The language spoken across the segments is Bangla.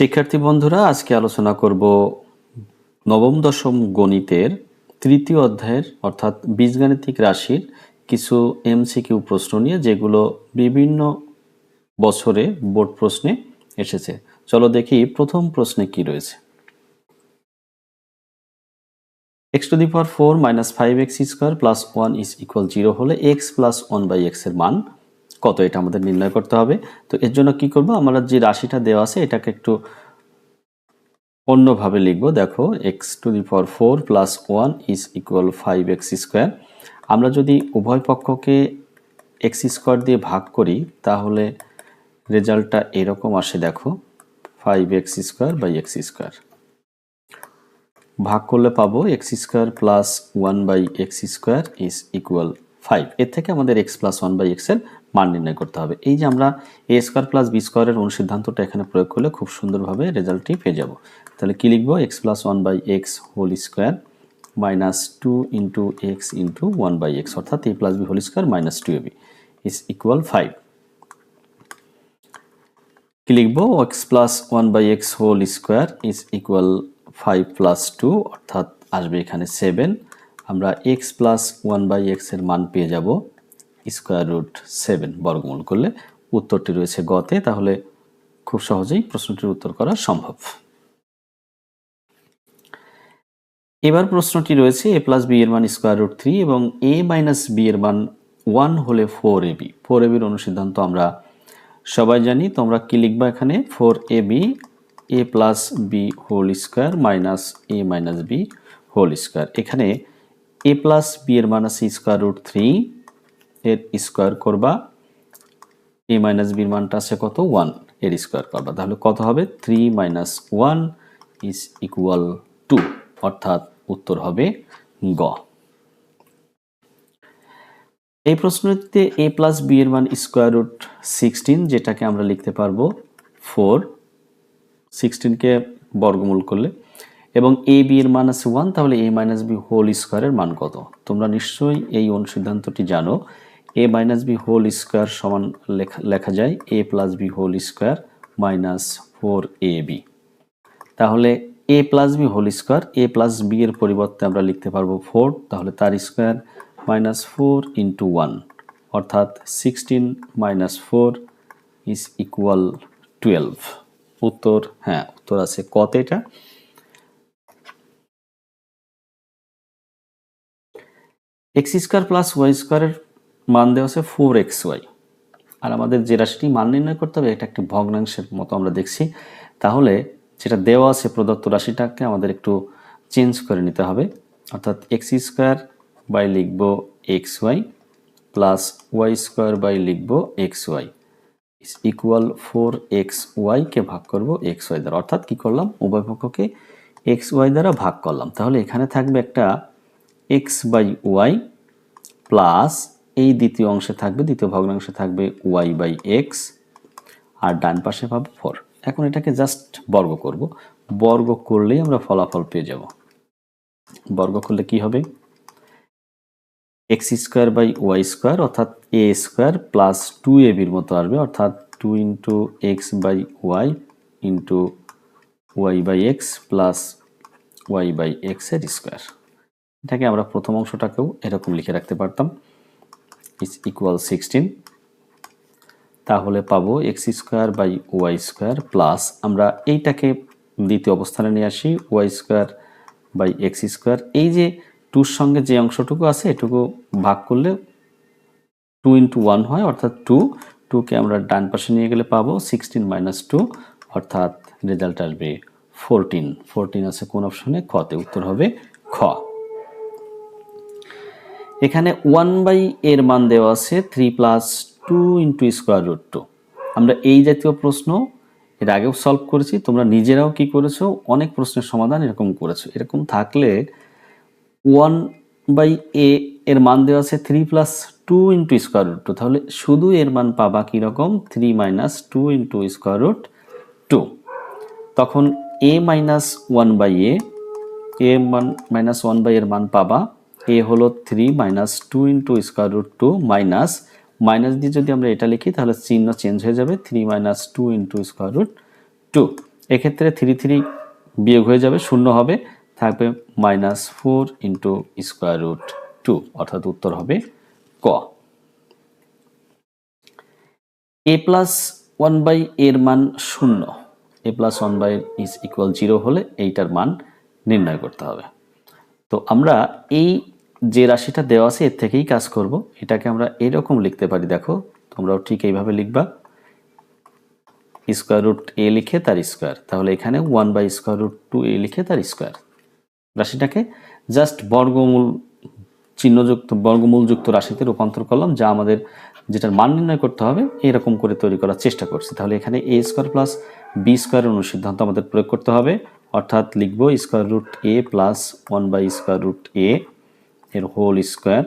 শিক্ষার্থী বন্ধুরা, আজকে আলোচনা করব নবম, দশম গণিতের তৃতীয় অধ্যায়ের, অর্থাৎ বীজগাণিতিক রাশির কিছু এমসিকিউ প্রশ্ন নিয়ে, যেগুলো বিভিন্ন বছরে বোর্ড প্রশ্নে এসেছে। চলো দেখি প্রথম প্রশ্নে কি রয়েছে। X to the power four minus five x square plus one is equal zero হলে এক্স প্লাস ওয়ান বাই এক্সের মান কত এটা আমাদের নির্ণয় করতে হবে। তো এর জন্য কি করব? আমরা যে রাশিটা দেওয়া আছে, এটাকে একটু অন্যভাবে লিখব। দেখো x to the power four plus one is equal five x square আমরা যদি উভয় পক্ষকে এক্স স্কোয়ার দিয়ে ভাগ করি, তাহলে রেজাল্টটা এরকম আসে, দেখো five x square by x square ভাগ করলে পাবো x square plus one by x square is equal five এর থেকে আমাদের এক্স প্লাস ওয়ান বাই এক্সের মান নির্ণয় করতে হবে। এই যে আমরা এ স্কোয়ার প্লাস বি স্কোয়ারের অনুসিদ্ধান্তটা এখানে প্রয়োগ করলে খুব সুন্দরভাবে রেজাল্টটি পেয়ে যাব। তাহলে কি লিখব? X plus one by x whole square minus two into x into one by x অর্থাৎ a plus b whole square minus two a b is equal five কি লিখব? X plus one by x whole square is equal five plus two অর্থাৎ আসবে এখানে সেভেন আমরা এক্স প্লাস ওয়ান বাই এক্সের মান পেয়ে যাব স্কোয়ার রুট সেভেন বর্গমূল করলে উত্তরটি রয়েছে গতে, তাহলে খুব সহজেই প্রশ্নটির উত্তর করা সম্ভব। এবার প্রশ্নটি রয়েছে এ প্লাস বি এর মান স্কোয়ার রুট থ্রি এবং এ মাইনাস বি এর মান ওয়ান হলে four a b four a বির অনুসিদ্ধান্ত আমরা সবাই জানি, তোমরা কি লিখবা এখানে? Four a b a plus b whole square minus a minus b whole square এখানে এ প্লাস বি এর মান আছে স্কোয়ার রুট থ্রি এর স্কোয়ার করবা। এ মাইনাস বির মানটা আছে কত? ওয়ানের স্কোয়ার করবা। তাহলে কত হবে? Three minus one is equal two অর্থাৎ উত্তর হবে গ। এই প্রশ্নটিতে এ প্লাস বি এর মান স্কোয়ার রুট সিক্সটিন যেটাকে আমরা লিখতে পারব ফোর সিক্সটিনকে বর্গমূল করলে। এবং এ, বি এর মান আছে ওয়ান, তাহলে এ মাইনাস বি হোল স্কোয়ারের মান কত? তোমরা নিশ্চয়ই এই অনুসিদ্ধান্তটি জানো। A minus b whole square সমান লেখা লেখা যায় a plus b whole square minus four a b. তাহলে a plus b whole square, a plus b এর পরিবর্তে আমরা লিখতে পারব ফোর, তাহলে তার square minus four into one, অর্থাৎ sixteen minus four is equal twelve. উত্তর হ্যাঁ উত্তর আছে কত এটা? এক্স স্কোয়ার প্লাস ওয়াই স্কোয়ারের মান দেওয়া আছে ফোর এক্স ওয়াই। আর আমাদের যে রাশিটি মান নির্ণয় করতে হবে, এটা একটি ভগ্নাংশের মতো আমরা দেখছি। তাহলে যেটা দেওয়া আছে প্রদত্ত রাশিটাকে আমাদের একটু চেঞ্জ করে নিতে হবে। অর্থাৎ এক্স স্কোয়ার বাই লিখব x y plus y square by লিখব x y. Is equal four x ওয়াইকে ভাগ করব এক্স ওয়াই দ্বারা। অর্থাৎ কী করলাম? উভয় পক্ষকে এক্স ওয়াই দ্বারা ভাগ করলাম। তাহলে এখানে থাকবে একটা এক্স বাই ওয়াই প্লাস এই দ্বিতীয় অংশে থাকবে, দ্বিতীয় ভগ্নাংশে থাকবে ওয়াই বাই এক্স আর ডান পাশে পাবো ফোর এখন এটাকে জাস্ট বর্গ করব। বর্গ করলেই আমরা ফলাফল পেয়ে যাব। বর্গ করলে কি হবে? X square by y square অর্থাৎ a square plus two a বির মতো আসবে। অর্থাৎ two into x by y into y by x plus y by এক্সের স্কোয়ার এটাকে আমরা প্রথম অংশটাকেও এরকম লিখে রাখতে পারতাম। ইজ ইকুয়াল সিক্সটিন তাহলে পাবো x square by y square plus আমরা এইটাকে দ্বিতীয় অবস্থানে নিয়ে আসি y square by x square এই যে টুর সঙ্গে যে অংশটুকু আছে, এটুকু ভাগ করলে টু ইন্টু ওয়ান হয়, অর্থাৎ টু টুকে আমরা ডান পাশে নিয়ে গেলে পাবো সিক্সটিন মাইনাস টু অর্থাৎ রেজাল্ট আসবে ফোরটিন ফোরটিন আছে কোন অপশনে খতে উত্তর হবে খ। এখানে ওয়ান বাই এর মান দেওয়া আছে three plus two into square root two আমরা এই জাতীয় প্রশ্ন এর আগেও সলভ করেছি, তোমরা নিজেরাও কি করেছ? অনেক প্রশ্নের সমাধান এরকম করেছ। এরকম থাকলে ওয়ান বাই এ এর মান দেওয়া আছে three plus two into square root two তাহলে শুধু এর মান পাবা কীরকম? Three minus two into square root two তখন a minus one by a a মান মাইনাস ওয়ান বাই এর মান পাবা। এ হলো three minus two into square root two minus minus দিয়ে যদি আমরা এটা লিখি, তাহলে চিহ্ন চেঞ্জ হয়ে যাবে three minus two into square root two এক্ষেত্রে থ্রি থ্রি বিয়োগ হয়ে যাবে, শূন্য হবে, থাকবে minus four into square root two অর্থাৎ উত্তর হবে ক। এ প্লাস ওয়ান বাই এর মান শূন্য। A plus one by is equal zero হলে এইটার মান নির্ণয় করতে হবে। তো আমরা এই যে রাশিটা দেওয়া আছে এর থেকেই কাজ করব। এটাকে আমরা এরকম লিখতে পারি, দেখো। তোমরাও ঠিক এইভাবে লিখবা। স্কোয়ার রুট এ লিখে তার স্কোয়ার তাহলে এখানে one by square root two a লিখে তার স্কোয়ার রাশিটাকে জাস্ট বর্গমূল, চিহ্নযুক্ত, বর্গমূলযুক্ত রাশিতে রূপান্তর করলাম, যা আমাদের যেটার মান নির্ণয় করতে হবে, এরকম করে তৈরি করার চেষ্টা করছি। তাহলে এখানে এ স্কোয়ার প্লাস বি স্কোয়ারের অনুসিদ্ধান্ত আমাদের প্রয়োগ করতে হবে। অর্থাৎ লিখব square root a plus one by square root a এর whole square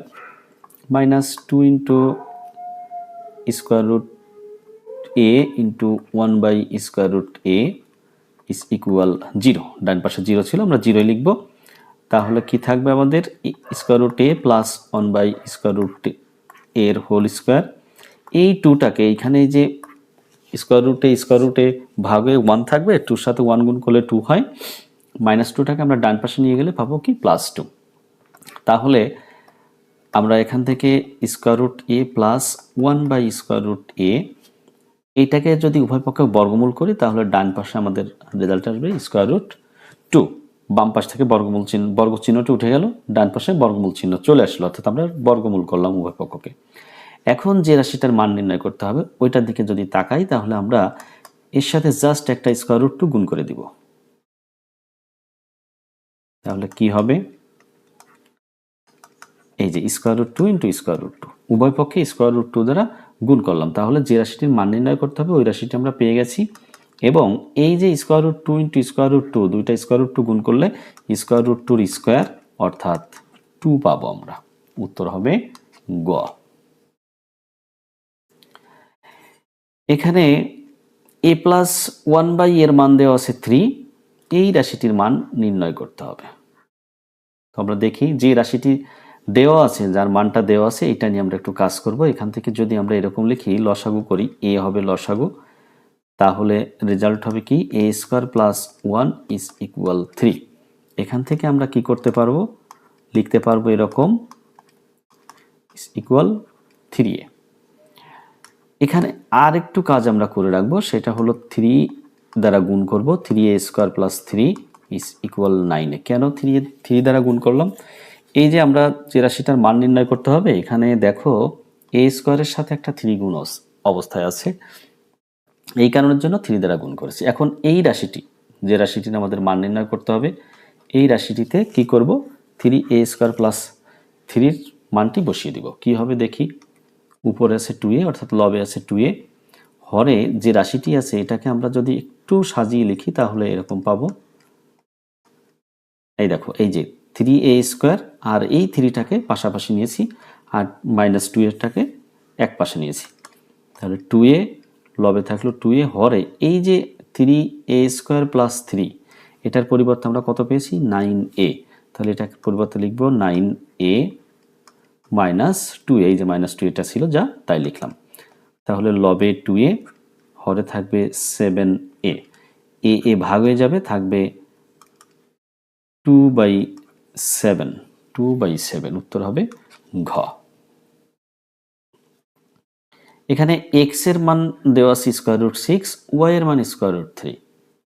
minus two into square root a into one by square root a is equal zero ডান পাশে জিরো ছিল, আমরা জিরোই লিখব। তাহলে কি থাকবে আমাদের? Square root a plus one by square root এর হোল স্কোয়ার এই টুটাকে এইখানে যে স্কোয়ার রুটে স্কোয়ার রুটে ভাগে ওয়ান থাকবে টুর সাথে ওয়ান গুণ করলে টু হয়। মাইনাস টুটাকে আমরা ডান পাশে নিয়ে গেলে পাবো কি? প্লাস টু তাহলে আমরা এখান থেকে square root a plus one by square root a এইটাকে যদি উভয় পক্ষে বর্গমূল করি, তাহলে ডান পাশে আমাদের রেজাল্ট আসবে স্কোয়ার রুট টু বাম পাশ থেকে বর্গমূল চিহ্ন বর্গ চিহ্নটি উঠে গেল, ডান পাশে বর্গমূল চিহ্ন চলে আসলো, অর্থাৎ আমরা বর্গমূল করলাম উভয় পক্ষকে। এখন যে রাশিটার মান নির্ণয় করতে হবে, ওইটার দিকে যদি তাকাই, তাহলে আমরা এর সাথে জাস্ট একটা স্কোয়ার রুট টু গুণ করে দিব। তাহলে কি হবে? এই যে square root two into square root two উভয় পক্ষে স্কোয়ার রুট টু দ্বারা গুণ করলাম। তাহলে যে রাশিটির মান নির্ণয় করতে হবে, ওই রাশিটি আমরা পেয়ে গেছি। এবং এই যে square root two into square root two দুইটা স্কোয়ার রুট টু গুণ করলে স্কোয়ার রুট টুর স্কোয়ার অর্থাৎ টু পাবো আমরা। উত্তর হবে গ। এখানে এ প্লাস ওয়ান বাই এর মান দেওয়া আছে থ্রি এই রাশিটির মান নির্ণয় করতে হবে। তো আমরা দেখি যে রাশিটি দেওয়া আছে, যার মানটা দেওয়া আছে, এটা নিয়ে আমরা একটু কাজ করব। এখান থেকে যদি আমরা এরকম লিখি, লসাগু করি, এ হবে লসাগু, তাহলে রেজাল্ট হবে কি? A square plus one is equal three এখান থেকে আমরা কি করতে পারব? লিখতে পারব এরকম ইকুয়াল থ্রি এ। এখানে আর একটু কাজ আমরা করে রাখব, সেটা হলো থ্রি দ্বারা গুণ করব। Three a square plus three is equal নাইনে কেন থ্রি থ্রি দ্বারা গুণ করলাম? এই যে আমরা যে রাশিটার মান নির্ণয় করতে হবে, এখানে দেখো এ স্কোয়ারের সাথে একটা থ্রি গুণ অবস্থায় আছে। এই কারণের জন্য থ্রি দ্বারা গুণ করেছি। এখন এই রাশিটি, যে রাশিটির আমাদের মান নির্ণয় করতে হবে, এই রাশিটিতে কি করব? থ্রি এ স্কোয়ার প্লাস থ্রির মানটি বসিয়ে দিব। কি হবে দেখি? উপরে আছে টু এ অর্থাৎ লবে আছে টু এ হরে যে রাশিটি আছে, এটাকে আমরা যদি একটু সাজিয়ে লিখি, তাহলে এরকম পাবো। এই দেখো, এই যে থ্রি এ স্কোয়ার আর এই থ্রিটাকে পাশাপাশি নিয়েছি আর মাইনাস টু এরটাকে এক পাশে নিয়েছি। তাহলে টু এ লবে থাকল টু এ হরে। এই যে three a square plus three, এটার পরিবর্তে আমরা কত পেয়েছি? Nine a. তাহলে এটাকে পরিবর্তে লিখব নাইন এ মাইনাস টু এই যে মাইনাস টু এটা ছিল যা, তাই লিখলাম। তাহলে লবে টু এ, হরে থাকবে সেভেন এ এ ভাগ হয়ে যাবে, থাকবে two by seven, two by seven, উত্তর হবে ঘ। এখানে এক্সের মান দেওয়া আছে স্কোয়ার রুট সিক্স ওয়াই এর মান স্কোয়ার রুট থ্রি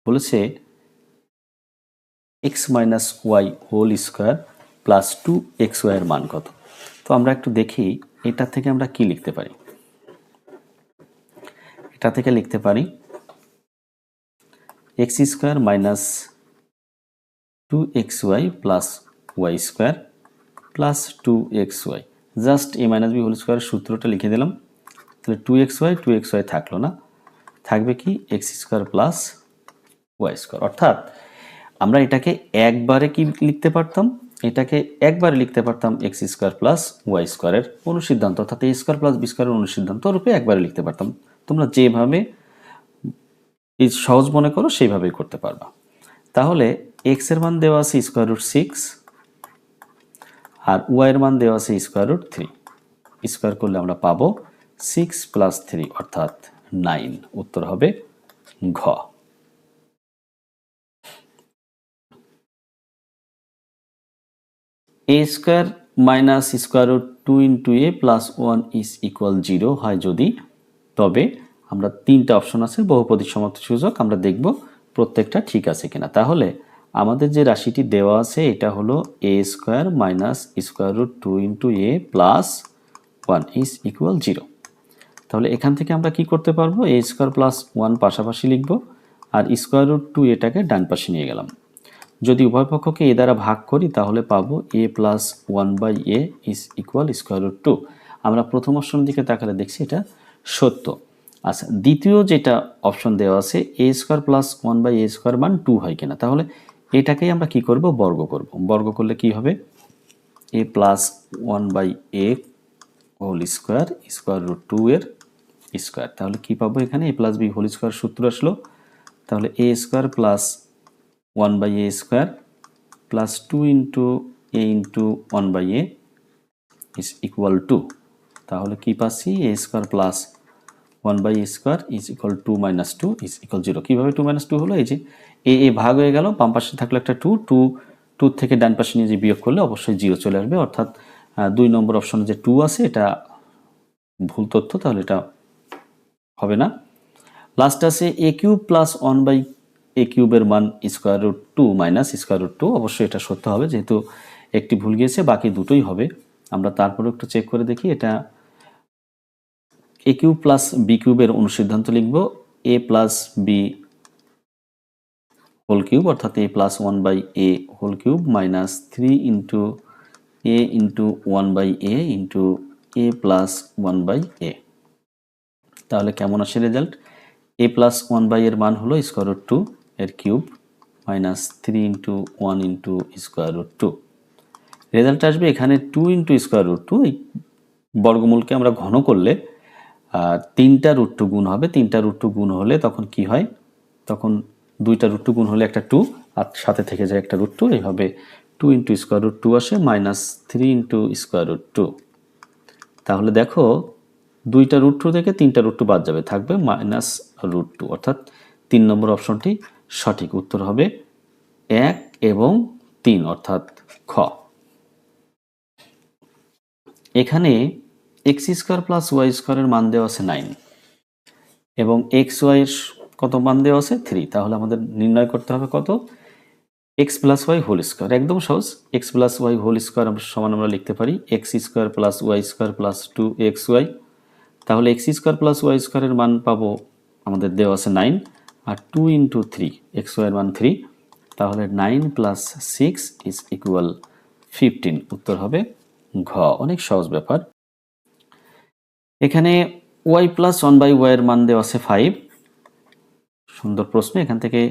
বলেছে x minus y whole square plus two x y এর মান কত। তো আমরা একটু দেখি, এটা থেকে আমরা কি লিখতে পারি? এটা থেকে লিখতে পারি x square minus two x y plus y square plus two x y just a minus b whole square সূত্রটা লিখে দিলাম। তাহলে two x y two x y থাকল না। থাকবে কি? X square plus y square অর্থাৎ আমরা এটাকে একবারে কি লিখতে পারতাম? এটাকে একবারে লিখতে পারতাম এক্স স্কোয়ার প্লাস ওয়াই স্কোয়ারের অনুসিদ্ধান্ত। অর্থাৎ এ স্কোয়ার প্লাস বি স্কোয়ারের অনুসিদ্ধান্ত রূপে একবারে লিখতে পারতাম। তোমরা যেভাবে সহজ মনে করো, সেইভাবেই করতে পারবা। তাহলে এক্সের মান দেওয়া আছে স্কোয়ার রুট সিক্স আর ওয়াইয়ের মান দেওয়া আছে স্কোয়ার রুট থ্রি স্কোয়ার করলে আমরা পাবো সিক্স প্লাস থ্রি অর্থাৎ নাইন উত্তর হবে ঘ। A square minus square root two into a plus one is equal zero হয় যদি, তবে আমরা তিনটা অপশন আছে, বহুপদী সমাপ্ত সুযোগ আমরা দেখব প্রত্যেকটা ঠিক আছে কিনা। তাহলে আমাদের যে রাশিটি দেওয়া আছে, এটা হলো a square minus square root two into a plus one is equal zero তাহলে এখান থেকে আমরা কি করতে পারব? এ স্কোয়ার প্লাস ওয়ান পাশাপাশি লিখব, আর স্কোয়ার রুট টু এটাকে ডান পাশে নিয়ে গেলাম। যদি উভয় পক্ষকে এ দ্বারা ভাগ করি, তাহলে পাবো a plus one by a is equal square root two আমরা প্রথম অপশনের দিকে তাকালে দেখছি এটা সত্য। আচ্ছা দ্বিতীয় যেটা অপশন দেওয়া আছে a square plus one by a square মান টু হয় কিনা। তাহলে এটাকেই আমরা কি করব? বর্গ করব। বর্গ করলে কি হবে? A plus one by a whole square square root two এর স্কোয়ার তাহলে কি পাবো এখানে? A plus b whole square সূত্র আসলো। তাহলে a square plus one by a square plus two into a into one by a equal two তাহলে কি পাচ্ছি? A square plus one by a square is equal two minus two is equal zero কীভাবে টু মাইনাস টু হলো? এই যে এ এ ভাগ হয়ে গেল, বাম পাশে থাকল একটা টু টু টু থেকে ডান পাশে নিয়ে যে বিয়োগ করলে অবশ্যই জিরো চলে আসবে। অর্থাৎ দুই নম্বর অপশনে যে টু আছে, এটা ভুল তথ্য, তাহলে এটা হবে না। লাস্ট আছে a cube plus one by a কিউবের মান square root two minus square root two অবশ্যই এটা সত্য হবে, যেহেতু একটি ভুল গিয়েছে, বাকি দুটোই হবে। আমরা তারপরে একটু চেক করে দেখি, এটা এ কিউব প্লাস বি কিউবের অনুসিদ্ধান্ত লিখব a plus b whole cube অর্থাৎ a plus one by a whole cube minus three into a into one by a into a plus one by a তাহলে কেমন আসে result a plus one by এর মান হলো স্কোয়ার রুট টু এর cube minus three into one into square root two result আসবে এখানে two into square root two এই বর্গমূলকে আমরা ঘন করলে তিনটা রুট টু গুণ হবে। তিনটা রুট টু গুণ হলে তখন কি হয়? তখন দুইটা রুট টু গুণ হলে একটা টু আর সাথে থেকে যায় একটা রুট টু এইভাবে two into square root two আসে minus three into square root two তাহলে দেখো, দুইটা রুট টু থেকে তিনটা রুট টু বাদ যাবে, থাকবে মাইনাস রুট টু অর্থাৎ তিন নম্বর অপশনটি সঠিক। উত্তর হবে এক এবং তিন, অর্থাৎ খ। এখানে এক্স স্কোয়ার প্লাস ওয়াই স্কোয়ারের মান দেওয়া আছে নাইন। এবং এক্স ওয়াইয়ের কত মান দেওয়া আছে? থ্রি। তাহলে আমাদের নির্ণয় করতে হবে কত? X plus y whole square. একদম সহজ। X plus y whole square সমান আমরা লিখতে পারি। X square plus y square plus two x y. তাহলে এক্স স্কোয়ার প্লাস ওয়াই স্কোয়ারের মান পাবো আমাদের দেওয়া আছে নাইন। আর টু ইন্টু থ্রি, এক্স ওয়াইয়ের মান থ্রি। তাহলে nine plus six is equal fifteen. উত্তর হবে ঘ। অনেক সহজ ব্যাপার। এখানে ওয়াই প্লাস ওয়ান বাই ওয়াইয়ের মান দেওয়া আছে ফাইভ সুন্দর প্রশ্ন, এখান থেকে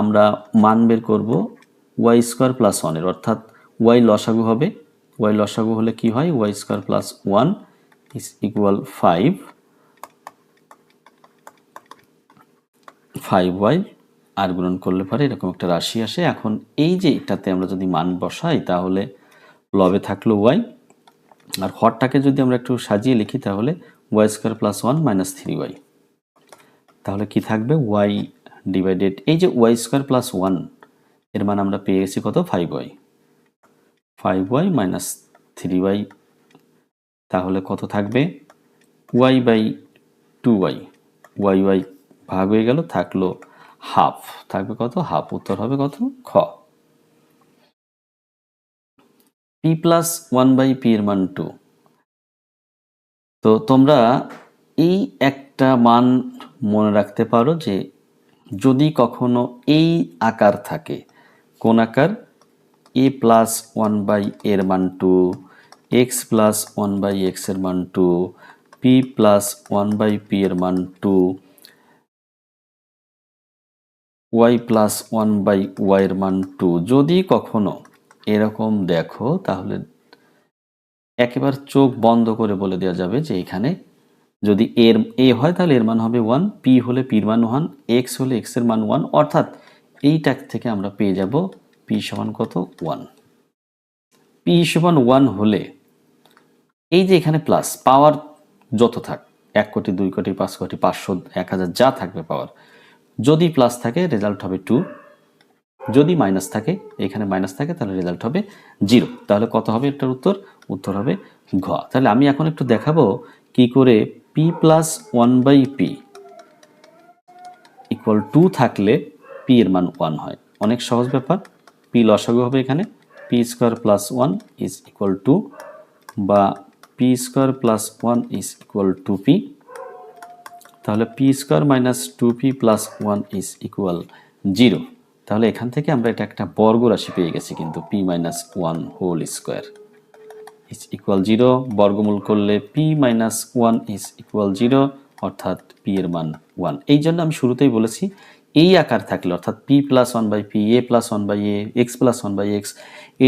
আমরা মান বের করব ওয়াই স্কোয়ার প্লাস ওয়ানের অর্থাৎ ওয়াই লসাগু হবে। ওয়াই লসাগু হলে কি হয়? Y square plus one is equal five five y আর গুণন করলে পরে এরকম একটা রাশি আসে। এখন এই যে এটাতে আমরা যদি মান বসাই, তাহলে লবে থাকল ওয়াই আর হরটাকে যদি আমরা একটু সাজিয়ে লিখি তাহলে y square plus one minus three y. তাহলে কি থাকবে? ওয়াই ডিভাইডেড, এই যে ওয়াই স্কোয়ার প্লাস ওয়ান, এর মান আমরা পেয়ে গেছি কত? Five y. Five y minus three y, তাহলে কত থাকবে? Y by two y. Y y ভাগ হয়ে গেল, থাকল হাফ। থাকবে কত? হাফ। উত্তর হবে কত? খ। P plus one by p এর মান টু তো তোমরা এই একটা মান মনে রাখতে পারো যে যদি কখনো এই আকার থাকে, কোন আকার? এ প্লাস ওয়ান বাই এর মান two x plus one by এক্সের মান two p plus one by p এর মান two y plus one by y এর মান টু যদি কখনো এরকম দেখো, তাহলে একেবারে চোখ বন্ধ করে বলে দেওয়া যাবে যে এখানে যদি এর, এ হয় তাহলে এর মান হবে ওয়ান পি হলে পির মান ওয়ান এক্স হলে এক্সের মান ওয়ান অর্থাৎ এইটা থেকে আমরা পেয়ে যাব পি সমান কত? ওয়ান পি সমান ওয়ান হলে এই যে এখানে প্লাস পাওয়ার যত থাক, এক কোটি, দুই কোটি, পাঁচ কোটি, পাঁচশো, এক হাজার যা থাকবে পাওয়ার যদি প্লাস থাকে রেজাল্ট হবে টু যদি মাইনাস থাকে, এখানে মাইনাস থাকে, তাহলে রেজাল্ট হবে জিরো তাহলে কত হবে এটার উত্তর? উত্তর হবে ঘ। তাহলে আমি এখন একটু দেখাবো কি করে p plus one by p equal to থাকলে পি এর মান ওয়ান হয়। অনেক সহজ ব্যাপার। পি লসাগু হবে এখানে। P square plus one is equal to বা p square plus one is equal to two তাহলে p square minus two p plus one is equal zero তাহলে এখান থেকে আমরা এটা একটা বর্গ রাশি পেয়ে গেছি কিন্তু p minus one whole square. Is equal zero বর্গমূল করলে p minus one is equal zero অর্থাৎ পি এর মান ওয়ান এই জন্য আমি শুরুতেই বলেছি, এই আকার থাকলে, অর্থাৎ p plus one by p a plus one by a x plus one by x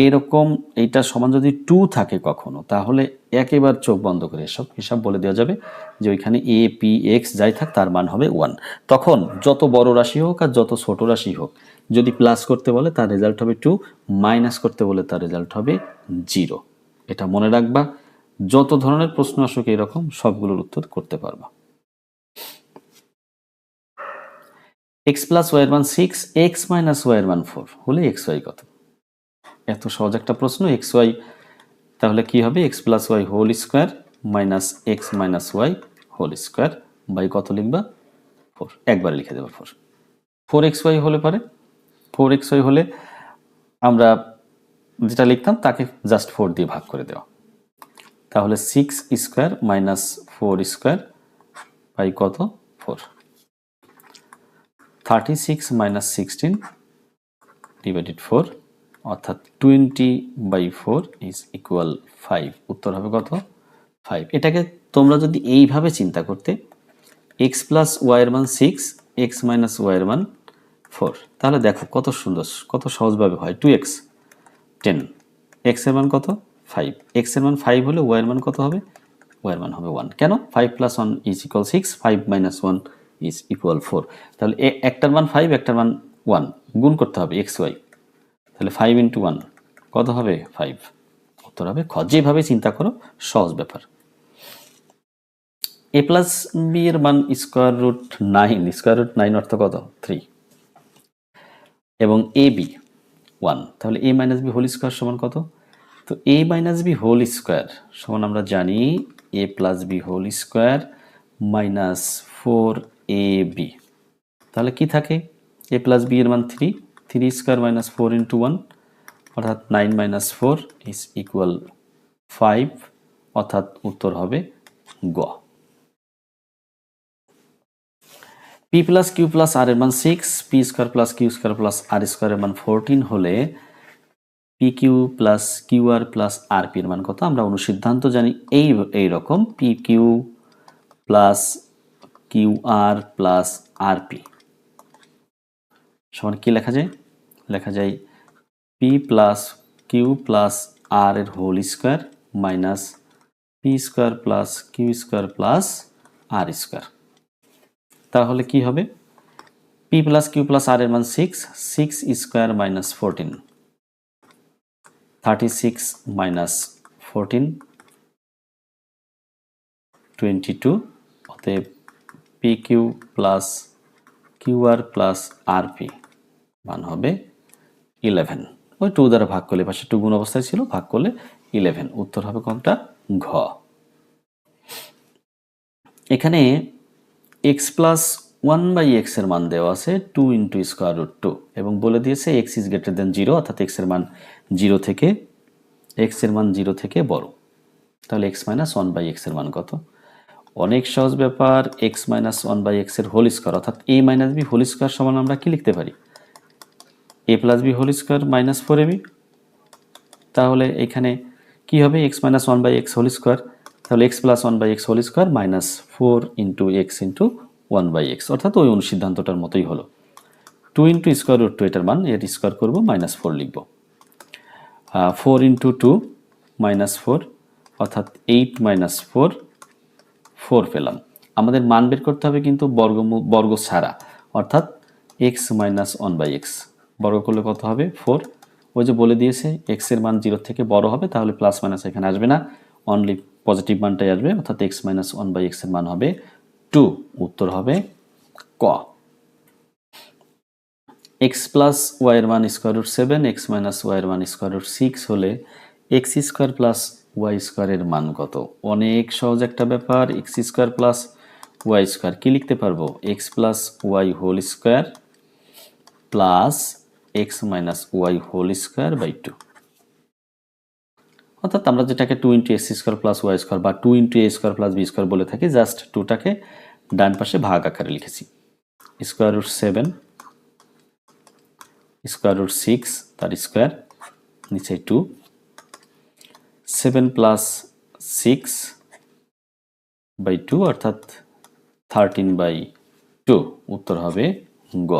এইরকম এইটা সমান যদি টু থাকে কখনো, তাহলে একেবার চোখ বন্ধ করে এসব হিসাব বলে দেওয়া যাবে যে ওইখানে এ পি এক্স যাই থাক, তার মান হবে ওয়ান তখন যত বড় রাশি হোক আর যত ছোট রাশি হোক যদি প্লাস করতে বলে, তার রেজাল্ট হবে টু মাইনাস করতে বলে, তার রেজাল্ট হবে জিরো এটা মনে রাখবা, যত ধরনের প্রশ্ন আসুক এরকম, সবগুলোর উত্তর করতে পারবা। এক্স প্লাস ওয়াইয়ের মান সিক্স এক্স মাইনাস ওয়াইয়ের মান ফোর হলে এক্স ওয়াই কত? এত সহজ একটা প্রশ্ন এক্স ওয়াই তাহলে কি হবে? X plus y whole square minus x minus y whole square by কত লিখবা? ফোর একবারে লিখে দেবো ফোর ফোর এক্স ওয়াই হলে পারে? ফোর এক্স ওয়াই হলে আমরা যেটা লিখতাম তাকে জাস্ট ফোর দিয়ে ভাগ করে দেওয়া। তাহলে six square minus four square by কত? Four thirty six minus sixteen divided four অর্থাৎ twenty by four is equal five উত্তর হবে কত? ফাইভ এটাকে তোমরা যদি এইভাবে চিন্তা করতে এক্স প্লাস ওয়াইয়ের মান সিক্স এক্স মাইনাস ওয়াইয়ের মান ফোর। তাহলে দেখো কত সুন্দর, কত সহজভাবে হয়। টু এক্স টেন এক্সের মান কত? ফাইভ এক্সের মান ফাইভ হলে ওয়াইয়ের মান কত হবে? ওয়াইয়ের মান হবে ওয়ান কেন? Five plus one is equal six five minus one is equal four তাহলে একটার মান ফাইভ একটার মান ওয়ান গুণ করতে হবে এক্স ওয়াই তাহলে ফাইভ ইন্টু ওয়ান কত হবে? ফাইভ উত্তর হবে খ। যেভাবে চিন্তা করো, সহজ ব্যাপার। এ প্লাস বি এর মান square root nine square root nine অর্থ কত? থ্রি এবং এ বি ওয়ান তাহলে a minus b whole square সমান কত? তো a minus b whole square সমান আমরা জানি a plus b whole square minus four a b তাহলে কি থাকে? এ প্লাস বি এর মান three three square minus four into one অর্থাৎ nine minus four is equal five অর্থাৎ উত্তর হবে গ। P plus q plus r এর মান six p square plus q square plus r square এর মান ফোরটিন হলে p q plus q r plus r p এর মান কত? আমরা অনুসিদ্ধান্ত জানি এই এই রকম p q plus q r plus r p সমান কি লেখা যায়? লেখা যায় p plus q plus r এর whole square minus p square plus q square plus r square তাহলে কি হবে? P plus q plus r এর মান six six square minus fourteen thirty six minus fourteen twenty two অতএব p q plus q r plus r p মান হবে ইলেভেন ওই টু দ্বারা ভাগ করলে, পাশে টু গুণ অবস্থায় ছিল, ভাগ করলে ইলেভেন উত্তর হবে কোনটা? ঘ। এখানে এক্স প্লাস ওয়ান বাই এক্সের মান দেওয়া আছে two into square root two এবং বলে দিয়েছে x is greater than zero অর্থাৎ এক্সের মান জিরো থেকে এক্সের মান জিরো থেকে বড়। তাহলে এক্স মাইনাস ওয়ান বাই এক্সের মান কত? অনেক সহজ ব্যাপার এক্স মাইনাস ওয়ান বাই এক্সের হোল স্কোয়ার অর্থাৎ a minus b whole square সমান আমরা কি লিখতে পারি? A plus b whole square minus four b তাহলে এখানে কি হবে? X minus one by x whole square তাহলে x plus one by x whole square minus four into x into one by x অর্থাৎ ওই অনুসিদ্ধান্তটার মতোই হলো। Two into square root two এটার মান, এর স্কোয়ার করব মাইনাস ফোর লিখব। Four into two minus four অর্থাৎ এইট মাইনাস ফোর ফোর পেলাম। আমাদের মান বের করতে হবে কিন্তু বর্গ বর্গ ছাড়া। অর্থাৎ x minus one by x বর্গ করলে কত হবে? ফোর ওই যে বলে দিয়েছে এক্সের মান জিরো থেকে বড় হবে, তাহলে প্লাস মাইনাস এখানে আসবে না। অনলি পজিটিভ মানটাই আসবে, অর্থাৎ এক্স মাইনাস ওয়ান বাই এক্সের মান হবে টু উত্তর হবে ক। এক্স প্লাস ওয়াইয়ের মান square root seven x minus ওয়াইয়ের মান স্কোয়ার রুট সিক্স হলে এক্স স্কোয়ার প্লাস ওয়াই স্কোয়ারের মান কত? অনেক সহজ একটা ব্যাপার x square plus y square কী লিখতে পারব? X plus y whole square plus x minus y whole square by two অর্থাৎ আমরা যেটাকে two into x square plus y square বা two into a square plus b square বলে থাকি জাস্ট টুটাকে ডান পাশে ভাগ আকারে লিখেছি। Square root seven square root six তার স্কোয়ার নিচে two seven plus six by two অর্থাৎ থার্টিন বাই টু উত্তর হবে গ।